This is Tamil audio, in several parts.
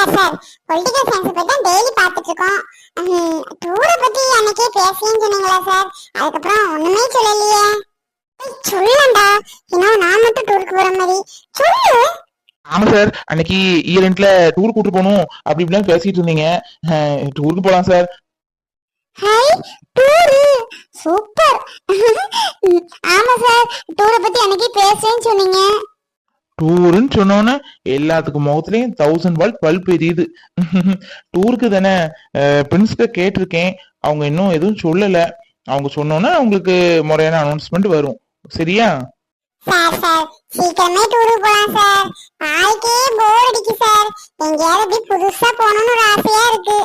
சார் சார் பொலிட்டிக்கல் சயின்ஸ் பத்தி தான் டெய்லி பார்த்துட்டு இருக்கோம் டூரை பத்தி அன்னைக்கே பேசுறேன்னு சொன்னீங்களா சார் அதுக்கப்புறம் ஒண்ணுமே சொல்லலையே. ஏய், சொல்லண்டா. இன்னும் நான் மட்டும் டூருக்கு போற மாதிரி. சொல்லு. ஆமா சார் அன்னைக்கு ஈவெண்ட்ல டூர் கூட்டு போகணும். அப்படி இப்படிலாம் பேசிட்டு இருந்தீங்க. டூருக்கு போலாம் சார் ஹாய் டூரு சூப்பர். ஆமா சார் டூரை பத்தி அன்னைக்கு பேசுறேன்னு சொன்னீங்க. டூருன்னு சொன்னோன்னே எல்லாத்துக்கும் முகத்துலயும் தௌசண்ட் வால்ட் பல்ப் எரியுது. டூருக்கு தானே பிரின்ஸ்க கேட்டிருக்கேன். அவங்க இன்னும் எதுவும் சொல்லல. அவங்க சொன்னோன்னா அவங்களுக்கு முறையான அனௌன்ஸ்மெண்ட் வரும். சரியா? சார் சார் சீக்கிரமே டூருக்கு போலாம் சார். வாழ்க்கையே போர் அடிக்கு சார். எங்கேயாவது அப்படி புதுசா போகணும்னு ஒரு ஆசையா இருக்கு.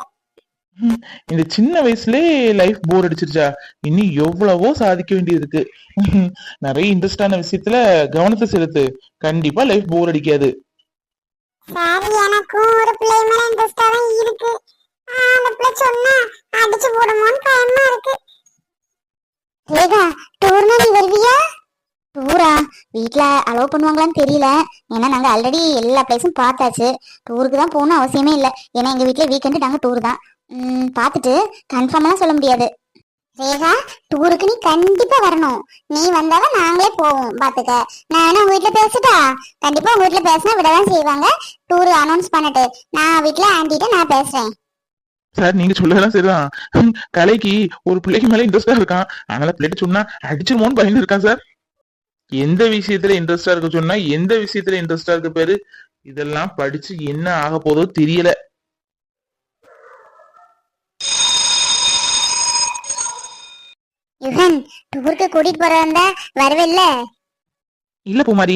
இந்த சின்ன வயசுலயே லைஃப் போர் அடிச்சிருச்சா? இன்னும் எவ்வளவோ சாதிக்க வேண்டியது இருக்கு நிறைய இன்ட்ரெஸ்டான விஷயத்துல கவனத்தை செலுத்து. கண்டிப்பா லைஃப் போர் அடிக்காது. சார் எனக்கும் ஒரு பிள்ளை இன்ட்ரெஸ்டா தான் இருக்கு. அந்த பிள்ளை சொன்னா அடிச்சு போடுமோன்னு பயமா இருக்கு. ஏதா டூர்னா நீ வருவியா? டூரா வீட்ல அலோவ் பண்ணுவாங்களான்னு தெரியல. ஏன்னா நாங்க ஆல்ரெடி எல்லா பிளேஸும் பார்த்தாச்சு. டூருக்கு தான் போகணும் அவசியமே இல்லை. ஏன்னா எங்க வீட்ல வீக்கெண்டு நாங்க டூர் தான். பார்த்துட்டு கன்ஃபார்மாக சொல்ல முடியாது. ரேகா டூருக்கு நீ கண்டிப்பா வரணும். நீ வந்தாலும் நாங்களே போவோம் பாத்துக்க. நான் வேணா உங்க வீட்டுல பேசிட்டா? கண்டிப்பா வீட்டுல பேசினா விடதான் செய்வாங்க. டூர் அனௌன்ஸ் பண்ணிட்டு. நான் வீட்டுல ஆண்டிட்ட நான் பேசுறேன். சார் நீங்க சொல்லலாம் சரிதான். கலைக்கு ஒரு பிள்ளைக்கு மேல இன்ட்ரெஸ்டா இருக்கான். அதனால பிள்ளைட்டு சொன்னா அடிச்சிருமோன்னு பயந்து இருக்கான் சார். எந்த விஷயத்துல இன்ட்ரெஸ்டா இருக்க சொன்னா எந்த விஷயத்துல இன்ட்ரெஸ்டா இருக்க பேரு இதெல்லாம் படிச்சு என்ன ஆக போதோ தெரியல. யுகன் டூருக்கு கூட்டிட்டு போற வந்தா வரவில்ல. இல்ல பூமாரி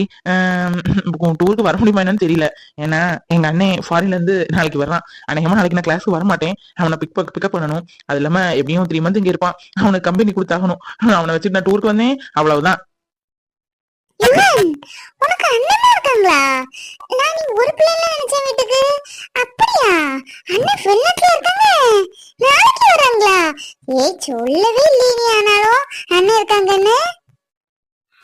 டூருக்கு வர முடியுமா என்னன்னு தெரியல. ஏன்னா எங்க அண்ணன் ஃபாரின்ல இருந்து நாளைக்கு வர்றான். அநேகமா நாளைக்கு நான் கிளாஸ்க்கு வர மாட்டேன் அவனை பிக் பிக்கப் பண்ணணும். அது இல்லாம எப்படியும் த்ரீ மந்த் இங்க இருப்பான். அவனுக்கு கம்பெனி கொடுத்தாகணும். அவனை வச்சுட்டு நான் டூருக்கு வந்தேன். அவ்வளவுதான். உனக்கு அண்ணனா இருக்காங்களா? நான் நீ ஒரு பிள்ளைல நினைச்சேன் வீட்டுக்கு. அப்படியா? அண்ணன் வெளிநாட்டுல இருக்காங்க. நாளைக்கு வராங்களா? ஏய் சொல்லவே இல்லையே நீ ஆனாலும். அண்ணன் இருக்காங்கன்னு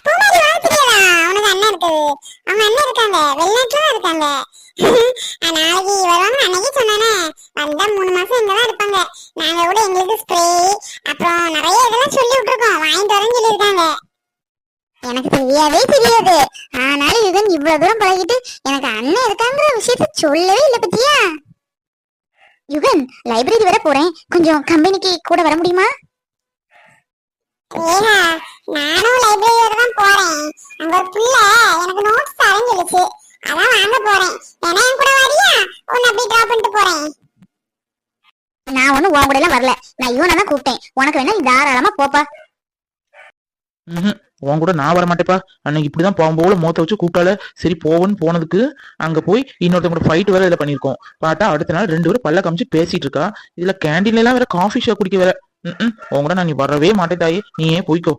பூமாரி வாழ்த்துறியடா உனக்கு அண்ணன் இருக்குது. அவங்க அண்ணன் இருக்காங்க. வெளிநாட்டுல தான் இருக்காங்க. ஆ, நாளைக்கு வருவாங்க. அன்னைக்கு சொன்னானே. வந்தா மூணு மாசம் இங்கதான் இருப்பாங்க. நாங்க கூட எங்களுக்கு ஸ்ப்ரே அப்புறம் நிறைய இதெல்லாம் சொல்லி விட்டுருக்கோம். வாங்கிட்டு வரேன்னு சொல்லியிருக்காங்க. எனக்கு தெரியாதே தெரியாது ஆனாலும் யுகன் இவ்வளவு தூரம் பழகிட்டு எனக்கு அண்ணன் இருக்காங்கிற விஷயத்த சொல்லவே இல்லை பத்தியா? யுகன் லைப்ரரி வர போறேன். கொஞ்சம் கம்பெனிக்கு கூட வர முடியுமா? ஏகா நானும் லைப்ரரி வர தான் போறேன். அங்க ஒரு புள்ள எனக்கு நோட்ஸ் தரேன்னு சொல்லுச்சு. அதான் வாங்க போறேன். ஏன்னா என் கூட வரியா? உன்னை அப்படியே டிராப் பண்ணிட்டு போறேன். நான் ஒண்ணும் உன் கூட எல்லாம் வரல. நான் இவனை தான் கூப்பிட்டேன். உனக்கு வேணா நீ தாராளமா போப்பா. உன் கூட நான் வரமாட்டேப்பா அன்னைக்கு இப்படிதான் போகும்போது மோத்த வச்சு கூப்பிட்டால சரி போவோன்னு போனதுக்கு அங்க போய் இன்னொருத்தவங்க கூட ஃபைட் வேற இதுல பண்ணிருக்கோம் பார்த்தா அடுத்த நாள் ரெண்டு பேரும் பல்ல காமிச்சு பேசிட்டு இருக்கா. இதுல கேண்டீன்ல எல்லாம் வேற காஃபி ஷாப் குடிக்க வேற. உன் கூட நான் நீ வரவே மாட்டேன் தாயே நீ ஏன் போய்க்கோ?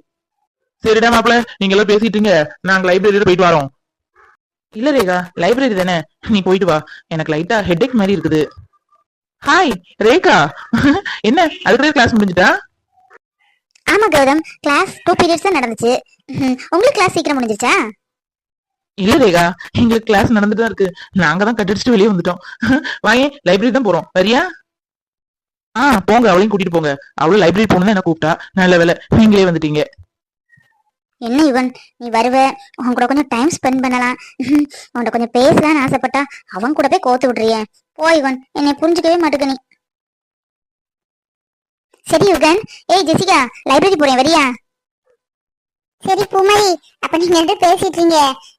சரிடா மாப்பிள்ள நீங்க எல்லாம் பேசிட்டீங்க நாங்க லைப்ரரியில போயிட்டு வரோம். இல்ல ரேகா லைப்ரரி தானே. நீ போயிட்டு வா. எனக்கு லைட்டா ஹெட் மாதிரி இருக்குது. ஹாய் ரேகா. என்ன அதுக்குள்ளே கிளாஸ் முடிஞ்சுட்டா? ஆமா கௌதம் கிளாஸ் டூ பீரியட்ஸ் தான் நடந்துச்சு. உங்களுக்கு கிளாஸ் சீக்கிரம் முடிஞ்சிருச்சா? இல்ல ரேகா எங்களுக்கு கிளாஸ் நடந்துட்டு தான் இருக்கு. நாங்க தான் கட்டடிச்சுட்டு வெளியே வந்துட்டோம். வாங்க லைப்ரரி தான் போறோம். வரியா? ஆ போங்க அவளையும் கூட்டிட்டு போங்க. அவளும் லைப்ரரி போகணும் என்ன கூப்பிட்டா? நல்ல வேலை நீங்களே வந்துட்டீங்க. என்ன யுவன்? நீ வருவ. உன் கூட கொஞ்சம் டைம் ஸ்பெண்ட் பண்ணலாம். ம்ஹும். உன்கிட்ட கொஞ்சம் பேசலாம்னு ஆசைப்பட்டா அவன் கூட போய் கோத்து விடுறியே போ யுவன். என்னை புரிஞ்சுக்கவே மாட்டுக்க நீ. சரி யுகன். ஏய் ஜெசிகா லைப்ரரி போறேன் வரியா? சரி பூமாரி அப்ப நீங்க ரெண்டு பேசிட்டு இருங்க.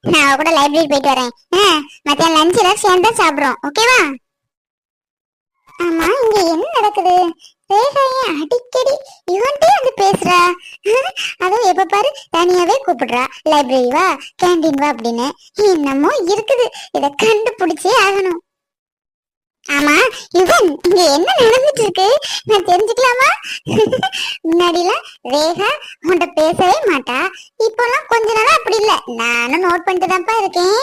நான் அவ கூட லைப்ரரி போயிட்டு வரேன். ஆ, மத்தியானம் லஞ்ச் எல்லாம் சேர்ந்து தான் சாப்பிடுறோம் ஓகேவா ஆமா இங்க என்ன நடக்குது? ரேகா அடிக்கடி இவன்ட்டே வந்து பேசுறா. அதுவும் எப்ப பாரு தனியாவே கூப்பிடுறா. லைப்ரரி வா கேண்டீன் வா அப்படின்னு. என்னமோ இருக்குது. இத கண்டுபிடிச்சே ஆகணும். ஆமா யுவன் இங்க என்ன நடந்துட்டு இருக்கு நான் தெரிஞ்சுக்கலாமா? முன்னாடில ரேகா உன்கிட்ட பேசவே மாட்டா. இப்போலாம் கொஞ்ச நாளா அப்படி இல்ல. நானும் நோட் பண்ணிட்டு தான்ப்பா இருக்கேன்.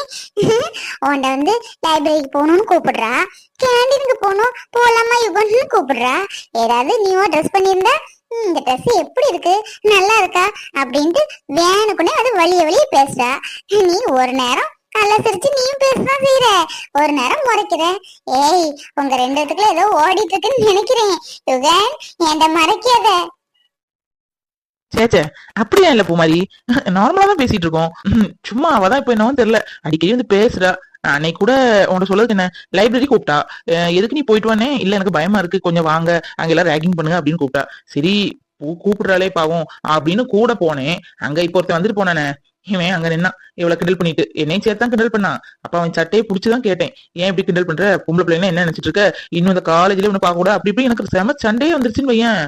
உன்கிட்ட வந்து லைப்ரரிக்கு போகணும்னு கூப்பிடுறா. கேண்டீனுக்கு போகணும் போலாமா யுகன்னு கூப்பிடுறா. ஏதாவது நியூவா ட்ரெஸ் பண்ணியிருந்தா இந்த ட்ரெஸ் எப்படி இருக்கு? நல்லா இருக்கா? அப்படின்ட்டு வேணுக்குனே அது வழிய வழிய பேசுறா. நீ ஒரு நேரம் கள்ள சிரிச்சு நீயும் பேசதான் செய்யற ஒரு நேரம் முறைக்கிற ஏய் உங்க ரெண்டு இடத்துக்குள்ள ஏதோ ஓடிட்டு இருக்குன்னு நினைக்கிறேன். யுகன் என்கிட்ட மறைக்காத? சேச்சே அப்படியா இல்ல பூமாரி? நார்மலா தான் பேசிட்டு இருக்கோம். சும்மா அவதான் இப்ப என்னவோ தெரியல. அடிக்கடி வந்து பேசுறா. அன்னைக்கு கூட உன்கிட்ட சொல்றது என்ன? லைப்ரரி கூப்பிட்டா. எதுக்கு நீ போயிட்டு வானே? இல்ல எனக்கு பயமா இருக்கு. கொஞ்சம் வாங்க. அங்க எல்லாம் ரேகிங் பண்ணுங்க அப்படின்னு கூப்பிட்டா. சரி கூப்பிடுறாளே பாவம். அப்படின்னு கூட போனேன். அங்க இப்ப ஒருத்தன் வந்துட்டு போனானே. இவன் அங்க நின்னா இவளை கிண்டல் பண்ணிட்டு என்னையும் சேர்த்தான் கிண்டல் பண்ணான் அப்ப அவன் சட்டையை புடிச்சுதான் கேட்டேன். ஏன் இப்படி கிண்டல் பண்ற? பொம்பளை பிள்ளைங்க என்ன நினைச்சிட்டு இருக்க? இன்னும் இந்த காலேஜ்ல இவனை பார்க்க கூட அப்படி இப்படி எனக்கு செம சண்டையே வந்துருச்சுன்னு வையன்.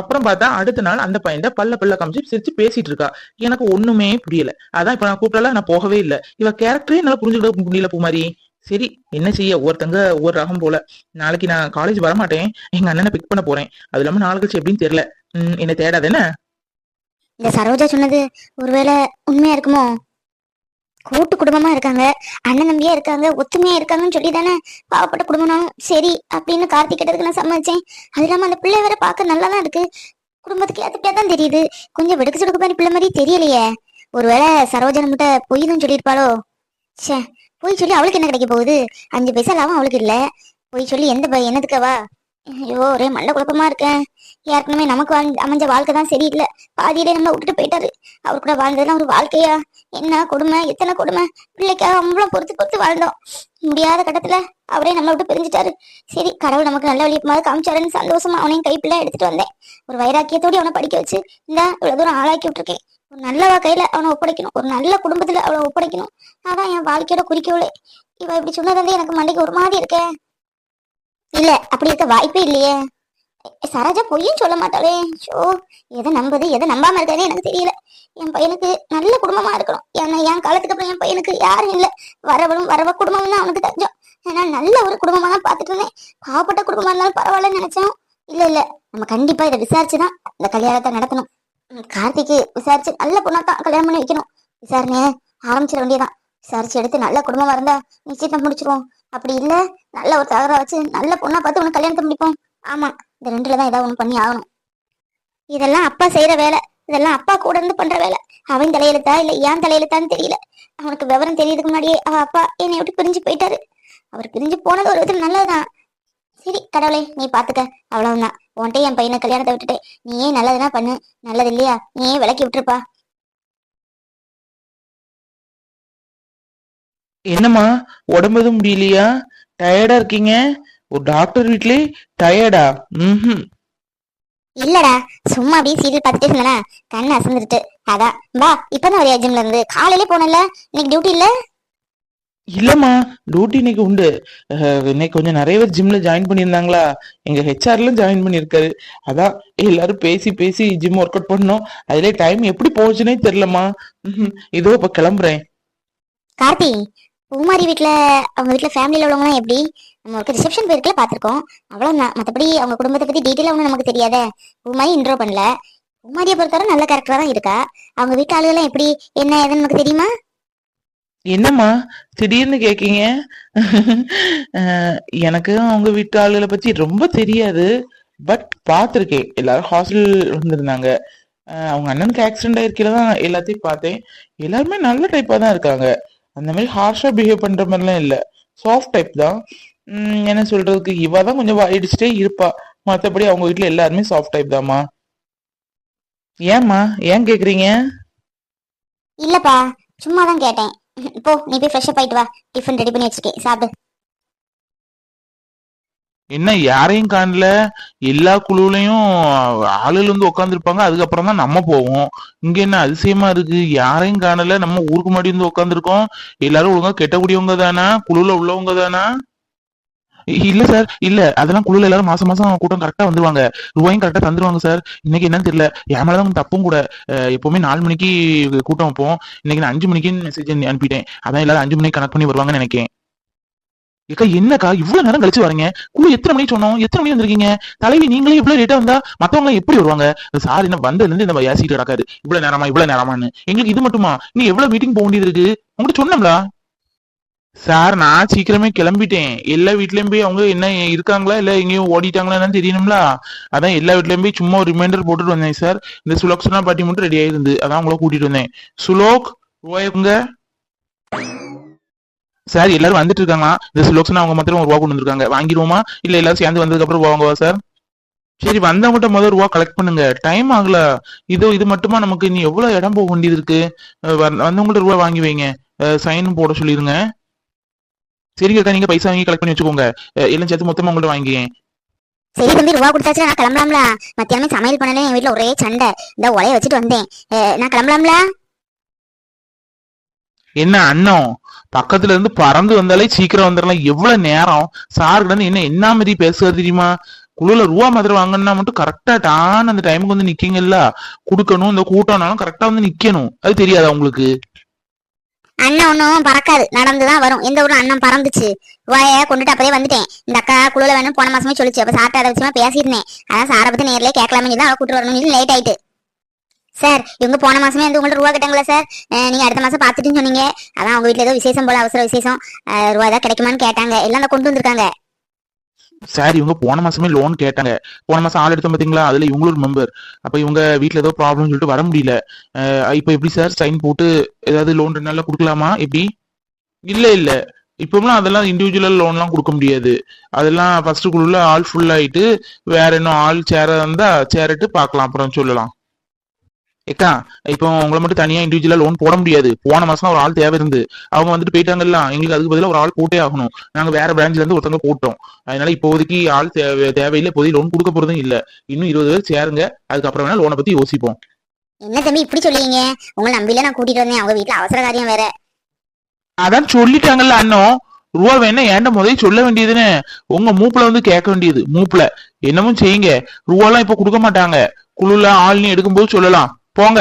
அப்புறம் பார்த்தா அடுத்த நாள் அந்த பையன் பல்ல பல்ல காமிச்சு சிரிச்சு பேசிட்டு இருக்கா. எனக்கு ஒண்ணுமே புரியல. அதான் இப்ப நான் கூப்பிட்டால நான் போகவே இல்லை. இவ கேரக்டரே என்னால புரிஞ்சுக்கிட முடியல பூமாரி. சரி என்ன செய்ய? ஒவ்வொருத்தங்க ஒவ்வொரு ரகம் போல. நாளைக்கு நான் காலேஜ் வரமாட்டேன். எங்க அண்ணனை பிக் பண்ண போறேன். அது இல்லாம நாள் கழிச்சு எப்படின்னு தெரியல. என்ன தேடாது என்ன? இந்த சரோஜா சொன்னது ஒருவேளை உண்மையா இருக்குமோ? கூட்டு குடும்பமா இருக்காங்க. அண்ணன் தம்பியா இருக்காங்க. ஒத்துமையா இருக்காங்கன்னு சொல்லி தானே பாவப்பட்ட குடும்பம்னாலும் சரி அப்படின்னு கார்த்திக் கிட்டதுக்கு நான் சம்மதிச்சேன். அது இல்லாம அந்த பிள்ளை வேற பார்க்க நல்லா தான் இருக்கு. குடும்பத்துக்கு ஏத்துக்கிட்டே தான் தெரியுது. கொஞ்சம் வெடுக்கு சுடுக்கு மாதிரி பிள்ளை மாதிரி தெரியலையே. ஒருவேளை சரோஜா நம்மகிட்ட பொய் தான் சொல்லியிருப்பாளோ? ச்சே பொய் சொல்லி அவளுக்கு என்ன கிடைக்க போகுது? அஞ்சு பைசா லாபம் அவளுக்கு இல்ல. பொய் சொல்லி எந்த ப- ஐயோ ஒரே மல்ல குழப்பமா இருக்கேன் ஏற்கனவே நமக்கு அமைஞ்ச வாழ்க்கை தான் சரியில்லை. பாதியிலே நம்ம விட்டுட்டு போயிட்டாரு. அவர் கூட வாழ்ந்ததெல்லாம் ஒரு வாழ்க்கையா? என்ன கொடுமை? எத்தனை கொடுமை? பிள்ளைக்காக அவ்வளவு பொறுத்து பொறுத்து வாழ்ந்தோம். முடியாத கட்டத்துல அவரே நம்ம விட்டு பிரிஞ்சுட்டாரு. சரி கடவுள் நமக்கு நல்ல வழி மாதிரி காமிச்சாருன்னு சந்தோஷமா அவனையும் கைப்பிள்ள எடுத்துட்டு வந்தேன். ஒரு வைராக்கியத்தோடு அவனை படிக்க வச்சு இந்த இவ்வளவு தூரம் ஆளாக்கி விட்டுருக்கேன். ஒரு நல்லவா கையில அவனை ஒப்படைக்கணும். ஒரு நல்ல குடும்பத்துல அவளை ஒப்படைக்கணும். அதான் என் வாழ்க்கையோட குறிக்கோளே. இவ இப்படி சொன்னது வந்து எனக்கு மண்டைக்கு ஒரு மாதிரி இருக்கேன் இல்ல அப்படி இருக்க வாய்ப்பே இல்லையே. சரோஜா பொய்யும் சொல்ல மாட்டாளே. ஷோ எதை நம்புது எதை நம்பாம இருக்கிறதே எனக்கு தெரியல. என் பையனுக்கு நல்ல குடும்பமா இருக்கணும். ஏன்னா என் காலத்துக்கு அப்புறம் என் பையனுக்கு யாரும் இல்ல. வரவளும் வரவ குடும்பம் தான் அவனுக்கு தெரிஞ்சோம். ஏன்னா நல்ல ஒரு குடும்பமா தான் பாத்துட்டு இருந்தேன். பாவப்பட்ட குடும்பமா இருந்தாலும் பரவாயில்லன்னு நினைச்சோம். இல்ல இல்ல. நம்ம கண்டிப்பா இதை விசாரிச்சுதான் இந்த கல்யாணத்தை நடத்தணும். கார்த்திக்கு விசாரிச்சு நல்ல பொண்ணா தான் கல்யாணம் பண்ணி வைக்கணும். விசாரணைய ஆரம்பிச்சிட வேண்டியதான் விசாரிச்சு எடுத்து நல்ல குடும்பமா இருந்தா நிச்சயத்தை முடிச்சிருவோம். அப்படி இல்ல. நல்ல ஒரு தகரா வச்சு நல்ல பொண்ணா பார்த்து உனக்கு கல்யாணத்தை முடிப்போம். ஆமா இந்த ரெண்டுல தான் ஏதாவது ஒண்ணு பண்ணி ஆகணும். இதெல்லாம் அப்பா செய்யற வேலை. இதெல்லாம் அப்பா கூட இருந்து பண்ற வேலை. அவன் தலையெழுத்தா இல்ல ஏன் தலையெழுத்தான்னு தெரியல. அவனுக்கு விவரம் தெரியறதுக்கு முன்னாடியே அவ அப்பா என்னை விட்டு பிரிஞ்சு போயிட்டாரு. அவர் பிரிஞ்சு போனது ஒரு விதம் நல்லதுதான். சரி கடவுளே நீ பாத்துக்க. அவ்வளவுதான். உன்ட்டே என் பையனை கல்யாணத்தை விட்டுட்டு நீயே நல்லதுன்னா பண்ணு. நல்லது இல்லையா? நீயே விளக்கி விட்டுருப்பா. என்னம்மா உடம்பு எதுவும் முடியலையா? டயர்டா இருக்கீங்க? ஒரு டாக்டர் வீட்லயே டயர்டா ம் இல்லடா சும்மா அப்படியே சீரியல் பார்த்துட்டே இருந்தேனா கண்ணு அசந்துருட்டு அதான். வா இப்பதான் வரையா ஜிம்ல இருந்து. காலையிலே போனல இன்னைக்கு டியூட்டி இல்ல? இல்லம்மா டியூட்டி இன்னைக்கு உண்டு. இன்னைக்கு கொஞ்சம் நிறைய பேர் ஜிம்ல ஜாயின் பண்ணியிருந்தாங்களா? எங்க ஹெச்ஆர்ல ஜாயின் பண்ணியிருக்காரு. அதான் எல்லாரும் பேசி பேசி ஜிம் ஒர்க் அவுட் பண்ணோம். அதுல டைம் எப்படி போச்சுன்னே தெரியலம்மா. இதோ இப்ப கிளம்புறேன். கார்த்தி பூமாரி வீட்டில் அவங்க வீட்டில் ஃபேமிலியில் உள்ளவங்க எப்படி? நம்ம ஒரு ரிசப்ஷன் போயிருக்கல பாத்திருக்கோம் அவ்வளவுதான் மற்றபடி அவங்க குடும்பத்தை பற்றி டீட்டெயிலாக ஒன்றும் நமக்கு தெரியாதே. பூமாரி இன்ட்ரோ பண்ணல. பூமாரியை பொறுத்தவரை நல்ல கேரக்டராக தான் இருக்கா. அவங்க வீட்டு ஆளுகெல்லாம் எப்படி? என்ன ஏதுன்னு நமக்கு தெரியுமா? என்னம்மா? திடீர்னு கேக்கீங்க. எனக்கு அவங்க வீட்டு ஆளுகளை பத்தி ரொம்ப தெரியாது. பட் பார்த்துருக்கேன். எல்லாரும் ஹாஸ்டல் வந்திருந்தாங்க. அவங்க அண்ணனுக்கு ஆக்சிடென்ட் ஆயிருக்கல தான் எல்லாத்தையும் பார்த்தேன். எல்லாருமே நல்ல டைப்பா தான் இருக்காங்க. அந்த மாதிரி ஹார்ஷா பிஹேவ் பண்ற மாதிரிலாம் இல்ல. சாஃப்ட் டைப் தான். உம், என்ன சொல்றதுக்கு? இவ தான் கொஞ்சம் வாயிடிச்சுட்டே இருப்பா. மத்தபடி அவங்க வீட்டில் எல்லாருமே சாஃப்ட் டைப் தாம்மா. ஏம்மா? ஏன் கேக்குறீங்க? இல்லப்பா சும்மா தான் கேட்டேன். இப்போ நீ போய் ஃப்ரெஷ்ஷப் ஆயிட்டு வா. டிஃபன் ரெடி பண்ணி வச்சிருக்கேன். சாப்பிடு. என்ன யாரையும் காணல. எல்லா குழுவுலையும் ஆளுல வந்து உட்காந்துருப்பாங்க அதுக்கப்புறம் தான் நம்ம போவோம். இங்க என்ன அதிசயமா இருக்கு? யாரையும் காணல. நம்ம ஊருக்கு முன்னாடி வந்து உட்காந்துருக்கோம் எல்லாரும் ஒழுங்கா கெட்டக்கூடியவங்க தானா? குழுல உள்ளவங்க தானா? இல்ல சார் இல்ல. அதெல்லாம் குழுல எல்லாரும் மாசம் மாசம் கூட்டம் கரெக்டா வந்துருவாங்க. ரூபாயும் கரெக்டா தந்துருவாங்க சார் இன்னைக்கு என்னன்னு தெரியல. என் மேலதான் தப்பும் கூட. எப்பவுமே நாலு மணிக்கு கூட்டம் வைப்போம். இன்னைக்கு நான் அஞ்சு மணிக்குன்னு மெசேஜ் அனுப்பிட்டேன். அதான் எல்லாரும் அஞ்சு மணிக்கு கனெக்ட் பண்ணி வருவாங்கன்னு நினைக்கிறேன் ஏக்கா என்னக்கா இவ்வளவு நேரம் கழிச்சு வரீங்க? கூட எத்தனை மணிக்கு சொன்னோம்? எத்தனை மணி வந்திருக்கீங்க? தலைவி நீங்களே இவ்வளவு லேட்டா வந்தா மத்தவங்க எப்படி வருவாங்க? சார் என்ன வந்ததுல இருந்து இந்த ஏசிட்டு கிடக்காது இவ்வளவு நேரமா இவ்வளவு நேரமான்னு. எங்களுக்கு இது மட்டுமா? நீ எவ்வளவு மீட்டிங் போக வேண்டியது இருக்கு? உங்ககிட்ட சொன்னோம்ல சார் நான் சீக்கிரமே கிளம்பிட்டேன். எல்லா வீட்லயும் போய் அவங்க என்ன இருக்காங்களா? இல்ல எங்கேயும் ஓடிட்டாங்களா தெரியணும்ல? அதான் எல்லா வீட்லயும் போய் சும்மா ஒரு ரிமைண்டர் போட்டுட்டு வந்தேன் சார். இந்த சுலோக்ஷனா பாட்டி மட்டும் ரெடி ஆயிருந்து அதான் உங்களை கூட்டிட்டு வந்தேன். சுலோக் ரூபாய் சார் எல்லாரும் வந்துட்டு இருக்காங்களா இந்த சுலோக்ஷன் அவங்க மாத்திரம் ஒரு ரூபா கொண்டு வந்திருக்காங்க. வாங்கிடுவோமா? இல்ல எல்லாரும் சேர்ந்து வந்ததுக்கு அப்புறம் வாங்குவா சார் சரி வந்தவங்ககிட்ட முதல் ரூபா கலெக்ட் பண்ணுங்க. டைம் ஆகல. இது இது மட்டுமா? நமக்கு இனி எவ்வளவு இடம் போக வேண்டியது இருக்கு? வந்தவங்கள்ட்ட ரூபா வாங்கி வைங்க. சைன் போட சொல்லிருங்க. சரி அக்கா நீங்க பைசா வாங்கி கலெக்ட் பண்ணி வச்சுக்கோங்க. எல்லாம் சேர்த்து மொத்தமா உங்கள்ட்ட வாங்கிக்கேன் சரி தம்பி ரூபா கொடுத்தாச்சு. நான் கிளம்பலாம்ல. மத்தியானமே சமையல் பண்ணல. என் வீட்ல ஒரே சண்டை. இந்த உலைய வச்சுட்டு வந்தேன். நான் கிளம்பலாம்ல? என்ன அண்ணன் பக்கத்துல இருந்து பறந்து வந்தாலே சீக்கிரம் வந்துடலாம் எவ்வளவு நேரம்? சார் கிட்ட இருந்து என்ன என்ன மாதிரி பேசுறது தெரியுமா? குழுல ரூபா மாதிரி வாங்கினா மட்டும் கரெக்டா டான் அந்த டைமுக்கு வந்து நிக்கீங்கல்ல? குடுக்கணும் இந்த கூட்டம்னாலும் கரெக்டா வந்து நிக்கணும். அது தெரியாதா உங்களுக்கு? அண்ணன் ஒன்றும் பறக்காது. நடந்துதான் வரும். எந்த ஒரு அண்ணன் பறந்துச்சு? வாய கொண்டுட்டு அப்படியே வந்துட்டேன். இந்த அக்கா குழுல வேணும் போன மாசமே சொல்லிச்சு. அப்ப சாப்பிட்டு அதை வச்சுமா பேசியிருந்தேன் அதான் சாரை பத்தி நேரிலே கேட்கலாமே தான் அவளை கூட்டு வரணும் லேட் ஆயிட்டு. சார் இவங்க போன மாசமே வந்து உங்கள்ட்ட ரூபா கேட்டாங்களா சார்? நீங்க அடுத்த மாசம் பாத்துட்டுன்னு சொன்னீங்க. அதான் அவங்க வீட்டுல ஏதோ விசேஷம் போல அவசர விசேஷம். ரூபா ஏதாவது கிடைக்குமான்னு கேட்டாங்க. எல்லாம் கொண்டு வந்திருக்காங்க. சார் இவங்க போன மாசமே லோன் கேட்டாங்க. போன மாசம் ஆள் எடுத்தோம் பாத்தீங்களா? அதுல இவங்களும் ஒரு மெம்பர் அப்ப இவங்க வீட்டுல ஏதோ ப்ராப்ளம் சொல்லிட்டு வர முடியல. இப்ப எப்படி சார்? சைன் போட்டு ஏதாவது லோன் ரெண்டு நாள்ல கொடுக்கலாமா? எப்படி? இல்ல இல்ல. இப்போலாம் அதெல்லாம் இண்டிவிஜுவல் லோன்லாம் கொடுக்க முடியாது. அதெல்லாம் ஃபர்ஸ்ட் குழுல ஆள் ஃபுல் ஆயிட்டு வேற இன்னும் ஆள் சேர இருந்தா சேரட்டு பார்க்கலாம். அப்புறம் சொல்லலாம். ஏக்கா இப்போ உங்களை மட்டும் தனியா இண்டிவிஜுவலா லோன் போட முடியாது. போன மாசம் ஒரு ஆள் தேவை இருந்து அவங்க வந்துட்டு போயிட்டாங்கல்ல எங்களுக்கு அதுக்கு பதிலா ஒரு ஆள் போட்டே ஆகணும். நாங்க வேற பிரான்ச்ல இருந்து ஒருத்தவங்க போட்டோம். அதனால இப்போதைக்கு ஆள் தேவை தேவையில்லை. இப்போதைக்கு லோன் கொடுக்க போறதும் இல்ல. இன்னும் இருபது பேர் சேருங்க. அதுக்கப்புறம் வேணா லோனை பத்தி யோசிப்போம். என்ன தம்பி இப்படி சொல்லுவீங்க உங்களை நம்பில நான் கூட்டிட்டு வந்தேன். அவங்க வீட்ல அவசர காரியம் வேற. அதான் சொல்லிட்டாங்கல்ல அண்ணன் ரூபா வேணா ஏன்ட முதல்ல சொல்ல வேண்டியதுன்னு? உங்க மூப்புல வந்து கேட்க வேண்டியது மூப்புல. என்னமும் செய்யுங்க. ரூபாலாம் இப்ப கொடுக்க மாட்டாங்க. குழுல ஆள்னு எடுக்கும்போது சொல்லலாம். போங்க.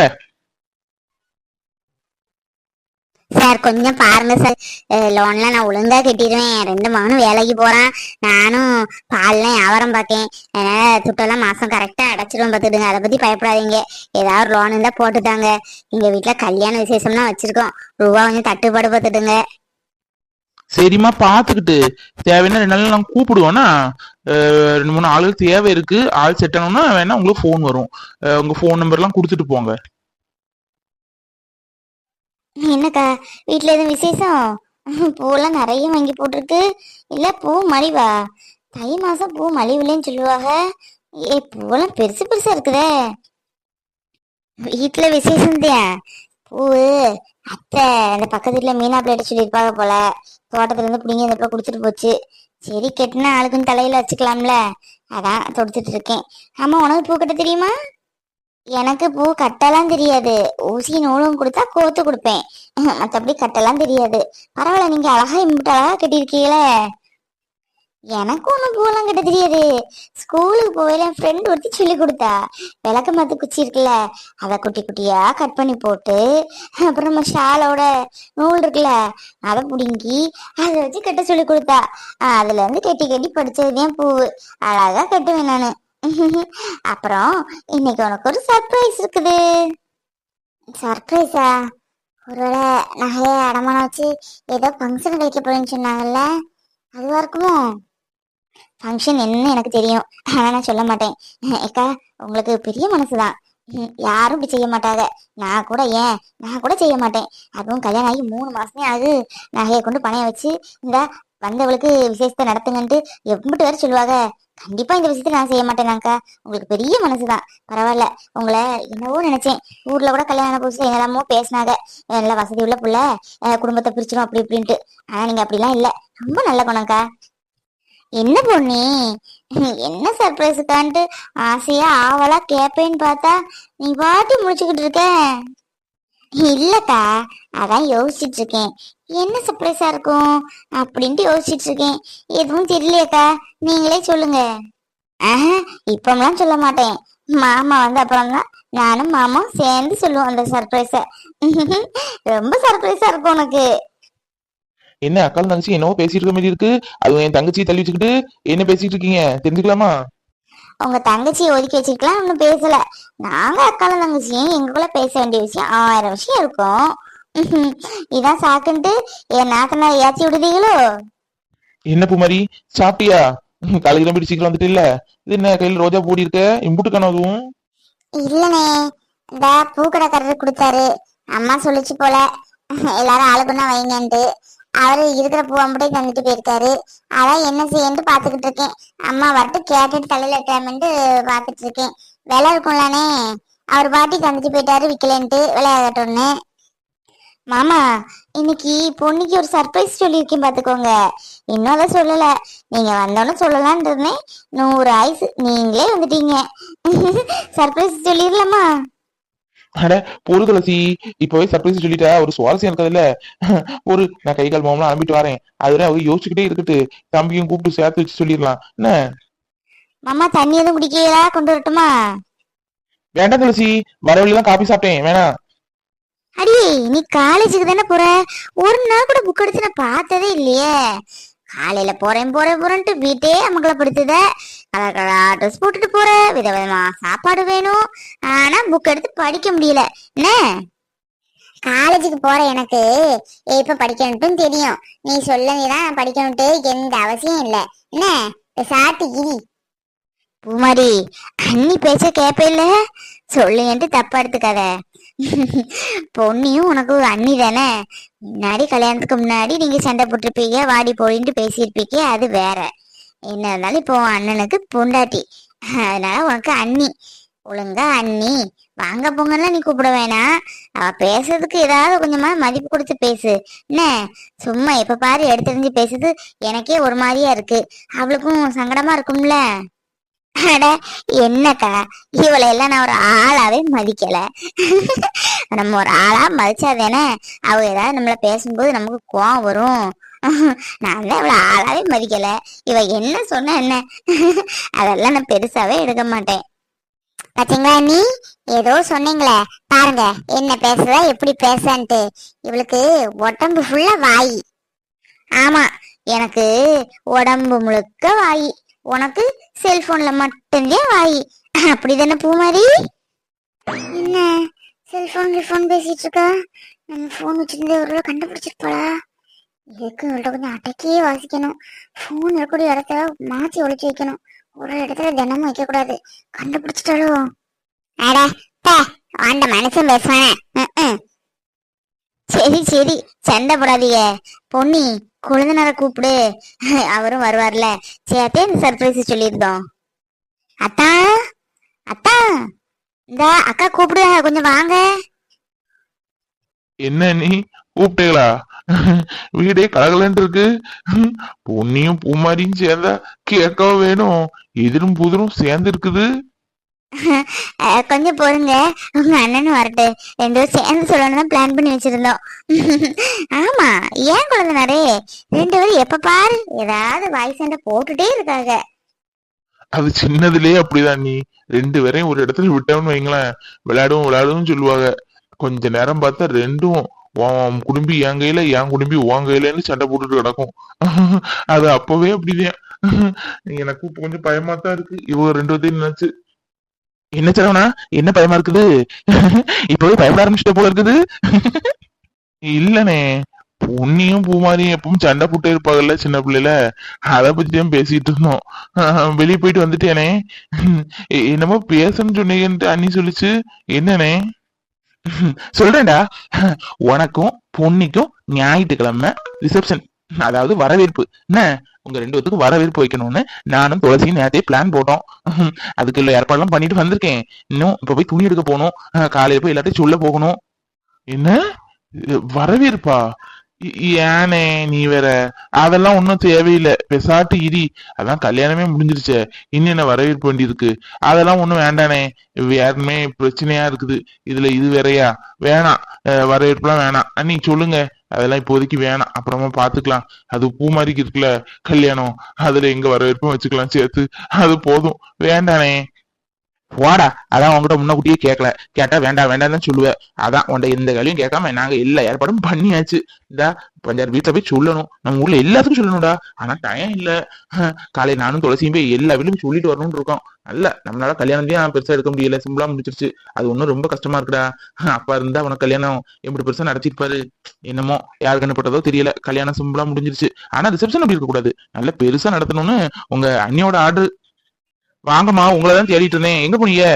சார் கொஞ்சம் பாருங்க சார். லோன்லாம் நான் ஒழுங்கா கட்டிடுவேன். ரெண்டு மகனும் வேலைக்கு போறான். நானும் பால்லாம் வியாபாரம் பார்க்கேன் அதனால துட்டெல்லாம் மாசம் கரெக்டா அடைச்சிருவேன் பார்த்துடுங்க அதை பத்தி பயப்படாதீங்க. ஏதாவது லோன் இருந்தா போட்டுட்டாங்க எங்க வீட்ல கல்யாண விசேஷம்லாம் வச்சிருக்கோம். ரூபா கொஞ்சம் தட்டுப்பாடு பார்த்துடுங்க சரிம்மா பாத்துக்கிட்டு தேவைன்னா ரெண்டு நாள் நாங்க கூப்பிடுவோம்னா ரெண்டு மூணு ஆளுகள் தேவை இருக்கு. ஆள் செட் ஆனோம்னா வேணா உங்களுக்கு ஃபோன் வரும். உங்க ஃபோன் எல்லாம் கொடுத்துட்டு போங்க. என்னக்கா வீட்டுல எதுவும் விசேஷம்? பூவெல்லாம் நிறைய வாங்கி போட்டிருக்கு. இல்ல பூ மலிவா? தை மாசம் பூ மலிவுலன்னு சொல்லுவாங்க. ஏ பூவெல்லாம் பெருசு பெருசா இருக்குதே. வீட்டுல விசேஷம் தான் பூவு அத்தை அந்த பக்கத்து வீட்டுல மீனா பிளேட் சொல்லியிருப்பாங்க போல. தோட்டத்துலேருந்து பிடிங்கி அந்த பிள்ளை போச்சு. சரி கெட்டினா ஆளுக்குன்னு தலையில் வச்சுக்கலாம்ல. அதான் தொடுத்துட்டு இருக்கேன். ஆமாம் உனக்கு பூ கட்ட தெரியுமா? எனக்கு பூ கட்டலாம் தெரியாது. ஊசி நூலும் கொடுத்தா கோத்து கொடுப்பேன். மற்றபடி கட்டலாம் தெரியாது. பரவாயில்ல நீங்கள் அழகாக இம்பிட்டு அழகாக கட்டியிருக்கீங்களே. எனக்கு ஒண்ணும் பூவெல்லாம் கட்ட தெரியாது. ஸ்கூலுக்கு போயில என் ஃப்ரெண்ட் ஒருத்தி சொல்லி கொடுத்தா விளக்க மாத்து குச்சி இருக்குல்ல அதை குட்டி குட்டியா கட் பண்ணி போட்டு அப்புறம் நம்ம ஷாலோட நூல் இருக்குல்ல அதை பிடுங்கி அதை வச்சு கட்ட சொல்லி கொடுத்தா. அதுல இருந்து கெட்டி கட்டி படிச்சதுதான் பூவு. அழகா கட்டுவேன் நானு. அப்புறம் இன்னைக்கு உனக்கு ஒரு சர்ப்ரைஸ் இருக்குது. சர்ப்ரைஸா ஒருவேளை நகையை அடமானம் வச்சு ஏதோ ஃபங்க்ஷன் கழிக்க போறேன்னு சொன்னாங்கல்ல? அதுவா இருக்குமோ? ஃபங்க்ஷன் என்னன்னு எனக்கு தெரியும். ஆனா நான் சொல்ல மாட்டேன். ஏக்கா உங்களுக்கு பெரிய மனசுதான். யாரும் இப்படி செய்ய மாட்டாங்க. நான் கூட ஏன்? நான் கூட செய்ய மாட்டேன். அதுவும் கல்யாணம் ஆகி மூணு மாசமே ஆகுது. நகையை கொண்டு பணைய வச்சு இந்த வந்தவளுக்கு விசேஷத்தை நடத்துங்கன்ட்டு எம்பிட்டு வேற சொல்லுவாங்க. கண்டிப்பா இந்த விஷயத்த நான் செய்ய மாட்டேனாக்கா உங்களுக்கு பெரிய மனசுதான். பரவாயில்ல. உங்களை என்னவோ நினைச்சேன். ஊர்ல கூட கல்யாணம் புதுசுல என்னெல்லாமோ பேசினாங்க. நல்ல வசதி உள்ள புள்ள குடும்பத்தை பிரிச்சிடும் அப்படி இப்படின்ட்டு. ஆனா நீங்க அப்படிலாம் இல்லை. ரொம்ப நல்ல குணம்க்கா என்ன பொண்ணி? என்ன சர்ப்ரைஸுக்கான்ட்டு ஆசையா ஆவலா கேப்பேன்னு பார்த்தா நீ பாட்டி முடிச்சுக்கிட்டு இருக்க? இல்லக்கா அதான் யோசிச்சுட்டு இருக்கேன் என்ன சர்ப்ரைஸா இருக்கும் அப்படின்ட்டு யோசிச்சுட்டு இருக்கேன் எதுவும் தெரியலையக்கா நீங்களே சொல்லுங்க. ஆஹ் இப்பமெல்லாம் சொல்ல மாட்டேன். மாமா வந்து அப்புறம் தான் நானும் மாமாவும் சேர்ந்து சொல்லுவோம் அந்த சர்ப்ரைஸ ரொம்ப சர்ப்ரைஸா இருக்கும் உனக்கு. என்ன அக்கால் தங்கச்சி என்னவோ பேசிட்டு இருக்க மாதிரி இருக்கு? அது என் தங்கச்சி தள்ளி வச்சுக்கிட்டு என்ன பேசிட்டு இருக்கீங்க? தெரிஞ்சுக்கலாமா? உங்க தங்கச்சியை ஒதுக்கி வச்சிருக்கலாம் ஒன்னும் பேசல. நாங்க அக்கால தங்கச்சியும் எங்களுக்குள்ள பேச வேண்டிய விஷயம் ஆயிரம் விஷயம் இருக்கும். இதான் சாக்குன்ட்டு என் நாத்தனார் ஏத்தி விடுதீங்களோ? என்ன பூமாரி? சாப்பிட்டியா? காலையில போய் சீக்கிரம் வந்துட்டு இல்ல? இது என்ன கையில ரோஜா பூடி இருக்க இம்புட்டு கனவும் இல்லனே. இந்த பூக்கடைக்காரர் கொடுத்தாரு. அம்மா சொல்லிச்சு போல. எல்லாரும் ஆளுக்குன்னா வைங்கன்ட்டு. அவரு இருக்கிற பூ அம்புட்டே தந்துட்டு போயிருக்காரு. அதான் என்ன செய்யன்ட்டு பாத்துக்கிட்டு இருக்கேன் அம்மா வரட்டு கேட்டுட்டு தலையில எட்டாமன்ட்டு பாத்துட்டு இருக்கேன் விலை இருக்கும்லானே? அவர் பாட்டி தந்துட்டு போயிட்டாரு விக்கலன்ட்டு விளையாடட்டும்னு. மாமா இன்னைக்கு பொண்ணுக்கு ஒரு சர்ப்ரைஸ் சொல்லியிருக்கேன் பாத்துக்கோங்க இன்னும் அதை சொல்லல. நீங்க வந்தோன்னு சொல்லலாம்னு இருந்தேன். நூறு ஐஸ் நீங்களே வந்துட்டீங்க. சர்ப்ரைஸ் சொல்லிடலாமா? அட பொறு துளசி. இப்பவே சர்ப்ரைஸ் சொல்லிட்டா ஒரு சுவாரஸ்யம் இருக்காதுல்ல. ஒரு நான் கை கால் மாமலாம் அனுப்பிட்டு வரேன். அதுல அவங்க யோசிச்சுக்கிட்டே இருக்கட்டு. தம்பியும் கூப்பிட்டு சேர்த்து வச்சு சொல்லிடலாம். என்ன? மாமா தண்ணி எதுவும் குடிக்கிறா கொண்டு வரட்டுமா? வேண்டாம் துளசி. வர வழியெல்லாம் காப்பி சாப்பிட்டேன். வேணாம் அடி நீ காலேஜுக்கு தானே போற? ஒரு நாள் கூட புக் எடுத்து நான் பார்த்ததே இல்லையே. காலையில போறேன் போறேன் போறேன்ட்டு வீட்டே அமங்கலப்படுத்துத. கலர் கலரா ட்ரெஸ் போட்டுட்டு போற. விதவிதமா சாப்பாடு வேணும். ஆனா புக் எடுத்து படிக்க முடியல. என்ன? காலேஜுக்கு போற எனக்கு. எப்ப படிக்கணும்ட்டும் தெரியும். நீ சொல்லதான் படிக்கணும்ட்டு எந்த அவசியம் இல்ல. என்ன? சாட்டு கிரி. பூமாரி அண்ணி பேச்ச கேப்ப இல்ல சொல்லுன்ட்டு தப்பா எடுத்துக்காத. பொண்ணியும் உனக்கு அண்ணி தானே? முன்னாடி கல்யாணத்துக்கு முன்னாடி நீங்க சண்டை போட்டிருப்பீங்க வாடி போயின்ட்டு பேசியிருப்பீங்க அது வேற. என்ன இருந்தாலும் இப்போ உன் அண்ணனுக்கு பொண்டாட்டி. அதனால உனக்கு அண்ணி. ஒழுங்கா அண்ணி. வாங்க போங்கலாம் நீ கூப்பிட வேணாம் அவ பேசுறதுக்கு ஏதாவது கொஞ்சமா மதிப்பு கொடுத்து பேசு. என்ன? சும்மா இப்ப பாரு எடுத்துருந்து பேசுறது எனக்கே ஒரு மாதிரியா இருக்கு. அவளுக்கும் சங்கடமா இருக்கும்ல. அட என்னக்கா? இவளை எல்லாம் நான் ஒரு ஆளாவே மதிக்கல. நம்ம ஒரு ஆளா மதிச்சாதானே? அவ ஏதாவது நம்மள பேசும்போது நமக்கு கோவம் வரும். நான் தான் இவளை ஆளாவே மதிக்கல. இவ என்ன சொன்ன என்ன? அதெல்லாம் நான் பெருசாவே எடுக்க மாட்டேன். பாத்தீங்களா நீ ஏதோ சொன்னீங்களே. பாருங்க என்ன பேசுறதா எப்படி பேசுறான்ட்டு. இவளுக்கு உடம்பு ஃபுல்லா வாய். ஆமா எனக்கு உடம்பு முழுக்க வாய். உனக்கு செல்போன்ல மட்டும்தான் வாய். அப்படிதானே பூமாரி? என்ன? செல்போன் கில்போன் பேசிட்டு இருக்கா? நம்ம ஃபோன் வச்சிருந்தே ஒரு கண்டுபிடிச்சிருப்பாளா இதுக்கு இவள்கிட்ட கொஞ்சம் அடக்கியே வாசிக்கணும்? ஃபோன் இருக்கக்கூடிய இடத்த மாற்றி ஒழிச்சு வைக்கணும். ஒரு இடத்துல தினமும் வைக்கக்கூடாது. கண்டுபிடிச்சிட்டாலோ? அட ஆண்ட மனுஷன் பேசுவானே. சரி சரி. சண்டை போடாதீங்க. பொன்னி குழந்தைனார கூப்பிடு. அவரும் வருவார்ல. சேர்த்தே இந்த சர்ப்ரைஸ் சொல்லியிருந்தோம். அத்தா அத்தா. இந்த அக்கா கூப்பிடு கொஞ்சம் வாங்க. என்ன நீ? கூப்பிட்டீங்களா? வீடே கலகலன்னு இருக்கு. பொன்னியும் பூமாரியும் சேர்ந்தா கேட்கவா வேணும்? எதிரும் புதிரும் சேர்ந்து இருக்குது. கொஞ்சம் பொறுங்க. உங்க அண்ணனும் வரட்டு. ரெண்டு பேரும் சேர்ந்து சொல்லணும் பிளான் பண்ணி வச்சிருந்தோம். ஆமா ஏன் குழந்தைனாரே? ரெண்டு பேரும் எப்ப பாரு ஏதாவது வாய் சண்டை போட்டுட்டே இருக்காங்க. அது சின்னதுலயே அப்படிதான் நீ. ரெண்டு பேரையும் ஒரு இடத்துல விட்டோம்னு வைங்களேன். விளையாடுவோம் விளையாடுவோம்னு சொல்லுவாங்க. கொஞ்ச நேரம் பார்த்தா ரெண்டும் உன் குடும்பி என் கையில என் குடும்பி உன் கையிலன்னு சண்டை போட்டுட்டு கிடக்கும். அது அப்பவே அப்படிதான். எனக்கு இப்ப கொஞ்சம் பயமா தான் இருக்கு. இவங்க ரெண்டு பேர்த்தையும் நினைச்சு. என்ன சரவணா? என்ன பயமா இருக்குது? இப்பவே பயப்பட ஆரம்பிச்சிட்ட போல இருக்குது. இல்லனே பொன்னியும் பூமாரியும் எப்பவும் சண்டை போட்டே இருப்பாங்கல்ல சின்ன பிள்ளைல அத பத்தியும் பேசிட்டு இருந்தோம். வெளியே போயிட்டு வந்துட்டேனே. என்னமோ பேசணும்னு சொன்னீங்கன்ட்டு அண்ணி சொல்லிச்சு. என்னனே? சொல்றேன்டா. உனக்கும் பொன்னிக்கும் ஞாயிற்றுக்கிழமை ரிசப்ஷன் அதாவது வரவேற்பு. என்ன? உங்க ரெண்டு பேத்துக்கும் வரவேற்பு வைக்கணும்னு நானும் துளசியும் நேரத்தையே பிளான் போட்டோம். அதுக்கு இல்லை ஏற்பாடுலாம் பண்ணிட்டு வந்திருக்கேன். இன்னும் இப்ப போய் துணி எடுக்க போகணும். காலையில் காலையில போய் எல்லாத்தையும் சொல்ல போகணும். என்ன? வரவேற்பா? ஏனே நீ வேற. அதெல்லாம் ஒன்றும் தேவையில்லை. பெசாட்டு இரி. அதான் கல்யாணமே முடிஞ்சிருச்சே. இன்னும் என்ன வரவேற்பு வேண்டியிருக்கு? அதெல்லாம் ஒன்றும் வேண்டானே. ஏற்கனவே பிரச்சனையா இருக்குது. இதுல இது வேறையா? வேணாம். வரவேற்புலாம் வேணாம். நீ சொல்லுங்க. அதெல்லாம் இப்போதைக்கு வேணாம். அப்புறமா பாத்துக்கலாம். அது பூமாரிக்கு இருக்குல்ல கல்யாணம். அதுல எங்க வரவேற்பும் வச்சுக்கலாம் சேர்த்து. அது போதும். வேண்டானே. வாடா அதான் உங்ககிட்ட முன்னக்கூட்டியே கேட்கல கேட்டா வேண்டாம் வேண்டாம் தான் சொல்லுவேன் அதான் உன்ட எந்த வேலையும் கேட்காம நாங்க எல்லா ஏற்பாடும் பண்ணியாச்சு. இந்தா பஞ்சாயத்து வீட்டுல போய் சொல்லணும். நம்ம ஊர்ல எல்லாத்துக்கும் சொல்லணும்டா. ஆனா டைம் இல்ல. காலை நானும் துளசியும் போய் எல்லா வீட்லயும் சொல்லிட்டு வரணும்னு இருக்கோம். அல்ல நம்மளால கல்யாணத்தையும் பெருசா எடுக்க முடியல. சிம்பிளா முடிச்சிருச்சு அது ஒன்றும் ரொம்ப கஷ்டமா இருக்குடா. அப்பா இருந்தா உனக்கு கல்யாணம் எப்படி பெருசா நடத்திருப்பாரு? என்னமோ யாரு கண்டுபட்டதோ தெரியல. கல்யாணம் சிம்பிளா முடிஞ்சிருச்சு. ஆனா ரிசப்ஷன் அப்படி இருக்க கூடாது நல்ல பெருசா நடத்தணும்னு உங்க அண்ணியோட ஆர்டர் வாங்கம்மா உங்களை தான் தேடிட்டு இருந்தேன். எங்க போனீங்க?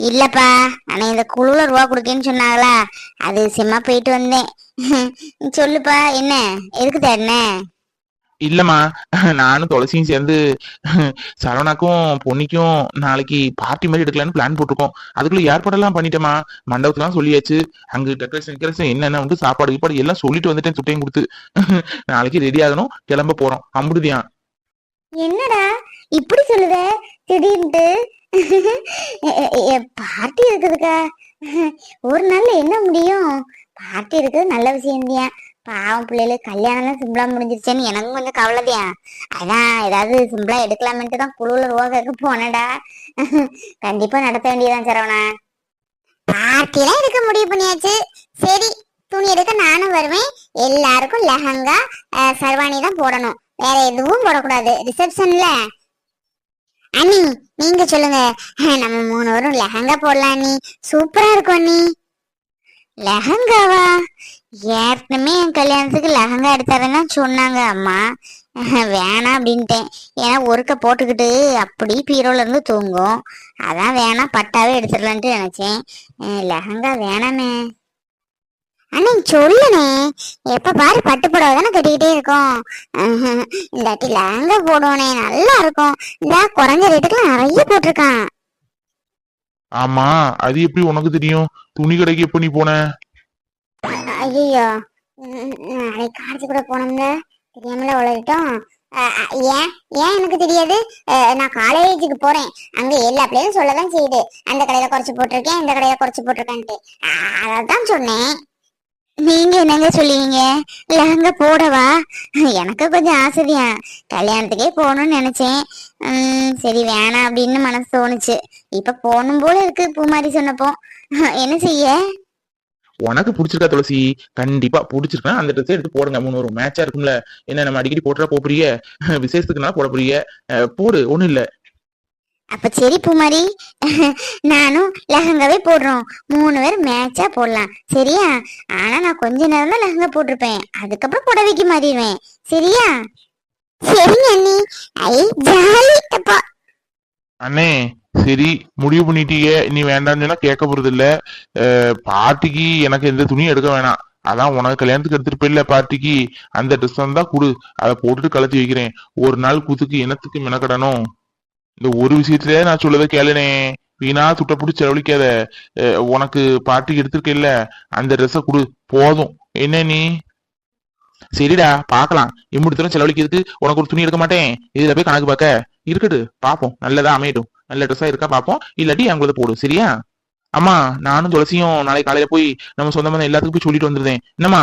இல்லப்பா ஆனா இந்த குழுல ரூபா கொடுக்கேன்னு சொன்னாங்களா? அது சிம்மா போயிட்டு வந்தேன். சொல்லுப்பா என்ன? எதுக்கு தேடின இல்லம்மா நானும் துளசியும் சேர்ந்து சரவணாக்கும் பொன்னிக்கும் நாளைக்கு பார்ட்டி மாதிரி எடுக்கலாம்னு பிளான் போட்டிருக்கோம். அதுக்குள்ள ஏற்பாடெல்லாம் பண்ணிட்டேமா மண்டபத்துலாம் சொல்லியாச்சு. அங்க டெக்கரேஷன் டெக்கரேஷன் என்னென்ன வந்து சாப்பாடு கீப்பாடு எல்லாம் சொல்லிட்டு வந்துட்டேன் சுட்டையும் கொடுத்து. நாளைக்கு ரெடி ஆகணும். கிளம்ப போறோம். அம்புடுதியா என்னடா இப்படி சொல்லுத? திடீர்னுட்டு. பார்ட்டி இருக்குதுக்கா. ஒரு நாள்ல என்ன முடியும்? பார்ட்டி இருக்குது நல்ல விஷயம் பாவம் பிள்ளைகளுக்கு கல்யாணம்லாம் சிம்பிளா முடிஞ்சிருச்சேன்னு எனக்கும் கொஞ்சம் கவலைதியா அதான் ஏதாவது சிம்பிளா எடுக்கலாமேன்ட்டு தான் குழுவில் ரூபா போனடா கண்டிப்பா நடத்த வேண்டியதான் சரவணா. பார்ட்டிலாம் எடுக்க முடிவு பண்ணியாச்சு. சரி துணி எடுக்க நானும் வருவேன். எல்லாருக்கும் லெஹங்கா சர்வாணி தான் போடணும். வேற எதுவும் போடக்கூடாது. ரிசப்ஷன்ல அண்ணி நீங்க சொல்லுங்க. நம்ம மூணு வரும் லெஹங்கா போடலாம் அண்ணி. சூப்பரா இருக்கும் அண்ணி. லெஹங்காவா? ஏற்கனவே என் கல்யாணத்துக்கு லெஹங்கா எடுத்தாருன்னா சொன்னாங்க அம்மா. வேணாம் அப்படின்ட்டேன். ஏன்னா ஒருக்க போட்டுக்கிட்டு அப்படி பீரோல இருந்து தூங்கும். அதான் வேணாம் பட்டாவே எடுத்துடலான்ட்டு நினைச்சேன். லெஹங்கா வேணாமே. அண்ணி சொல்லுனே எப்ப பாரு பட்டு புடவை தானே கட்டிக்கிட்டே இருக்கோம். இந்தாட்டி லெஹங்கா போடுவோனே நல்லா இருக்கும். இந்த குறைஞ்ச ரேட்டுக்குலாம் நிறைய போட்டிருக்கான். ஆமா அது எப்படி உனக்கு தெரியும்? துணி கடைக்கு எப்ப நீ போன? ஐயோ நாளைக்கு காலேஜ் கூட போனோம்ல. தெரியாமல அஹ், ஏன்? ஏன் எனக்கு தெரியாது? நான் காலேஜுக்கு போறேன். அங்க எல்லா பிள்ளையும் சொல்லதான் செய்யுது. அந்த கடையில குறைச்சு போட்டிருக்கேன் இந்த கடையில குறைச்சு போட்டிருக்கேன்ட்டு. அதான் சொன்னேன். நீங்க என்னங்க சொல்லுவீங்க? லெஹங்கா போடவா? எனக்கு கொஞ்சம் ஆசையா கல்யாணத்துக்கே போகணும்னு நினைச்சேன். உம் சரி வேணாம் அப்படின்னு மனசு தோணுச்சு. இப்ப போகணும் போல இருக்கு பூமாரி சொன்னப்போ. என்ன செய்ய? உனக்கு பிடிச்சிருக்கா துளசி? கண்டிப்பா பிடிச்சிருக்கா அந்த ட்ரெஸ் எடுத்து போடுங்க. மூணு வரும் மேட்சா இருக்கும்ல. என்ன நம்ம அடிக்கடி போட்டுறா போறிய விசேஷத்துக்குனால போட போறிய அஹ் போடு. ஒண்ணும் இல்ல. அப்ப சரி பூமாரி. நானும் லெஹங்காவே போடுறோம். மூணு பேர் மேட்சா போடலாம். சரியா? ஆனா நான் கொஞ்ச நேரம் தான் லெஹங்கா போட்டிருப்பேன். அதுக்கப்புறம் புடவைக்கு மாறிடுவேன். சரியா? சரிங்க அண்ணி. ஐ ஜாலி அப்பா அண்ணே சரி முடிவு பண்ணிட்டீங்க. நீ வேண்டாம்னு சொன்னா கேட்க போறது இல்ல. அஹ், எனக்கு எந்த துணியும் எடுக்க வேணாம். அதான் உனக்கு கல்யாணத்துக்கு எடுத்துட்டு போயில பாட்டிக்கு. அந்த ட்ரெஸ் தான் கொடு. அதை போட்டுட்டு கலத்தி வைக்கிறேன். ஒரு நாள் குதுக்கு இனத்துக்கு மெனக்கடணும்? இந்த ஒரு விஷயத்திலே நான் சொல்லதை கேளுனே. வீணா துட்ட பிடிச்சி செலவழிக்காத. உனக்கு உனக்கு எடுத்திருக்க இல்ல. அந்த ட்ரெஸ்ஸை கொடு. போதும். என்ன நீ? சரிடா பார்க்கலாம் இம்முடி தூரம் செலவழிக்கிறதுக்கு உனக்கு ஒரு துணி எடுக்க மாட்டேன். இதுல போய் கணக்கு பார்க்க இருக்கட்டு. பாப்போம். நல்லதா அமையட்டும். நல்ல ட்ரெஸ்ஸா இருக்கா பாப்போம். இல்லாட்டி அவங்களத போடும் சரியா? அம்மா நானும் துளசியும் நாளைக்கு காலையில போய் நம்ம சொந்தமான எல்லாத்துக்கும் போய் சொல்லிட்டு வந்துருந்தேன் என்னம்மா?